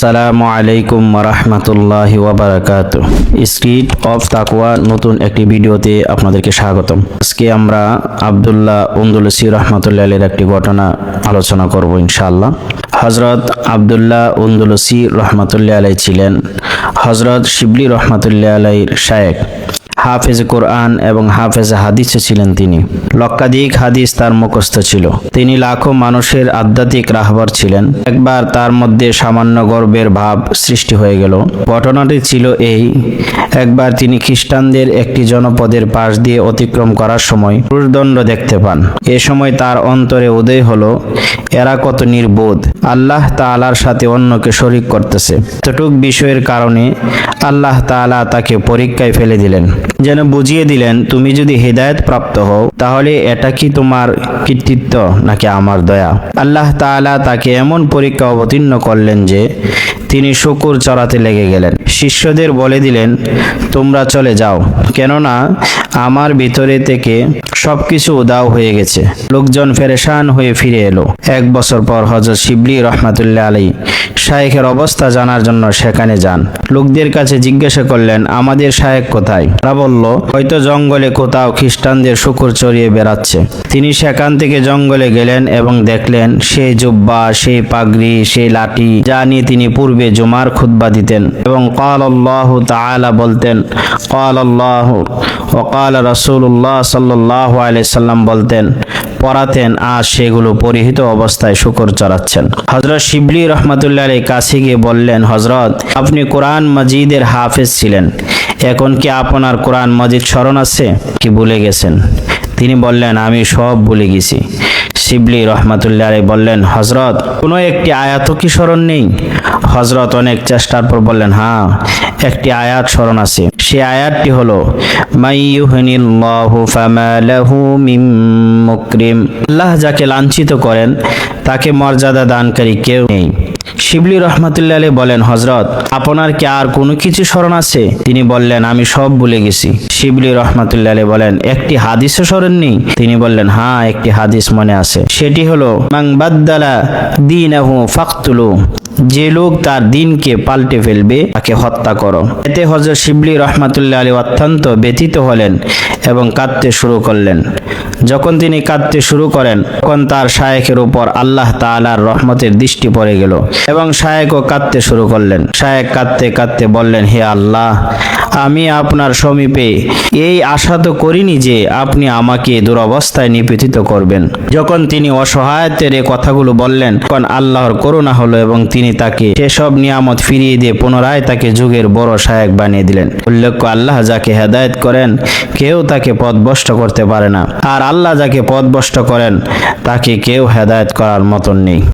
আসসালামু আলাইকুম রহমতুল্লাহি ওবরাকাত স্ট্রিট অফ তাকুয়া নতুন একটি ভিডিওতে আপনাদেরকে স্বাগতম। আজকে আমরা আবদুল্লাহ উন্দুলসি রহমতুল্লাহ আলীর একটি ঘটনা আলোচনা করব ইনশাআল্লাহ। হজরত আবদুল্লাহ উন্দুলসি রহমতুল্লাহ আলাই ছিলেন হজরত শিবলি রহমতুল্লাহ আলাইর শায়েক হাফেজ কোরআন এবং হাফেজ হাদিসে ছিলেন তিনি। লক্ষাধিক হাদিস তার মুখস্থ ছিল। তিনি লাখো মানুষের আধ্যাত্মিক রাহবার ছিলেন। একবার তার মধ্যে সামান্য গর্বের ভাব সৃষ্টি হয়ে গেল। ঘটনাটি ছিল এই, একবার তিনি খ্রিস্টানদের একটি জনপদের পাশ দিয়ে অতিক্রম করার সময় ক্রুশদণ্ড দেখতে পান। এ সময় তার অন্তরে উদয় হলো, এরা কত নির্বোধ, আল্লাহ তাআলার সাথে অন্যকে শরিক করতেছে। এতটুক বিষয়ের কারণে আল্লাহ তাআলা তাকে পরীক্ষায় ফেলে দিলেন। যেন বুঝিয়ে দিলেন, তুমি যদি হেদায়ত প্রাপ্ত হও, তাহলে এটা কি তোমার কৃতিত্ব নাকি আমার দয়া? আল্লাহ তাকে এমন পরীক্ষা অবতীর্ণ করলেন যে তিনি শুকুর চড়াতে লেগে গেলেন। শিষ্যদের বলে দিলেন, তোমরা চলে যাও। কেননা আমার ভিতরে থেকে সবকিছু উদাও হয়ে গেছে। লোকজন ফেরেশান হয়ে ফিরে এলো। এক বছর পর হজরত শিবলি রহমাতুল্লাহ আলী শায়েখের অবস্থা জানার জন্য সেখানে যান। লোকদের কাছে জিজ্ঞাসা করলেন, আমাদের শায়েক কোথায়? তারা বলল, হয়তো জঙ্গলে কোথাও খ্রিস্টানদের শুকুর চড়িয়ে বেড়াচ্ছে। তিনি সেখান থেকে জঙ্গলে গেলেন এবং দেখলেন, সেই জুব্বা, সেই পাগড়ি, সেই লাঠি, যা নিয়ে তিনি পূর্বে জুমার খুতবা দিতেন এবং কাল আল্লাহ তাআলা বলতেন কাল আল্লাহ ও কাল রসুল্লাহ সাল্লাহ সাল্লাম বলতেন, পড়াতেন আর সেগুলো পরিহিত অবস্থায় শুকর চড়াচ্ছেন। হজরত শিবলি রহমতুল্লাহ কাছে গিয়ে বললেন হজরত আপনি কোরআন মজিদের হাফেজ ছিলেন, এখন কি আপনার কোরআন মজিদ স্মরণ আছে? কি ভুলে গেছেন? তিনি বললেন, আমি সব ভুলে গেছি। শিবলি রহমাতুল্লাহ বললেন হজরত কোনো একটি আয়াত কি স্মরণ নেই? হজরত অনেক চেষ্টার পর বললেন হ্যাঁ একটি আয়াত স্মরণ আছে। সে আয়াতটি হলো আল্লাহ যাকে লাঞ্ছিত করেন, তাকে মর্যাদা দানকারী কেউ নেই। শিবলি রহমতুল্লাহ আলী বলেন হজরত আপনার কি আর কোনো কিছু স্মরণ আছে? তিনি বললেন, আমি সব ভুলে গেছি। শিবলি রহমতুল্লাহ আলী বলেন, একটি হাদিসও স্মরণ নেই তিনি বললেন হ্যাঁ একটি হাদিস মনে আছে। সেটি হলো মাং বাদ্দালা দিনাহু ফাকতুলু। যে লোক তার দিনকে পাল্টে ফেলবে, তাকে হত্যা করো। এতে হজরত শিবলি রহমাতুল্লাহ আলী অত্যন্ত ব্যতীত হলেন এবং কাঁদতে শুরু করলেন। যখন তিনি কাঁদতে শুরু করেন, তখন তার শায়েখের উপর আল্লাহ তাআলার রহমতের দৃষ্টি পড়ে গেল এবং শায়েকও কাঁদতে শুরু করলেন। শায়েক কাঁদতে কাঁদতে বললেন, হে আল্লাহ, আমি আপনার সমীপে এই আশা তো করিনি যে আপনি আমাকে দুরবস্থায় নিপীড়িত করবেন। যখন তিনি অসহায়তের এ কথাগুলো বললেন, তখন আল্লাহর করুণা হলো এবং তিনি তাকে সেসব নিয়ামত ফিরিয়ে দিয়ে পুনরায় তাকে যুগের বড় শায়েক বানিয়ে দিলেন। উল্লেখ্য, আল্লাহ যাকে হেদায়ত করেন, কেউ তাকে পথভ্রষ্ট করতে পারে না। আর আল্লাহ যাকে পথভ্রষ্ট করেন তাকে কেউ হেদায়ত করার মতন নেই।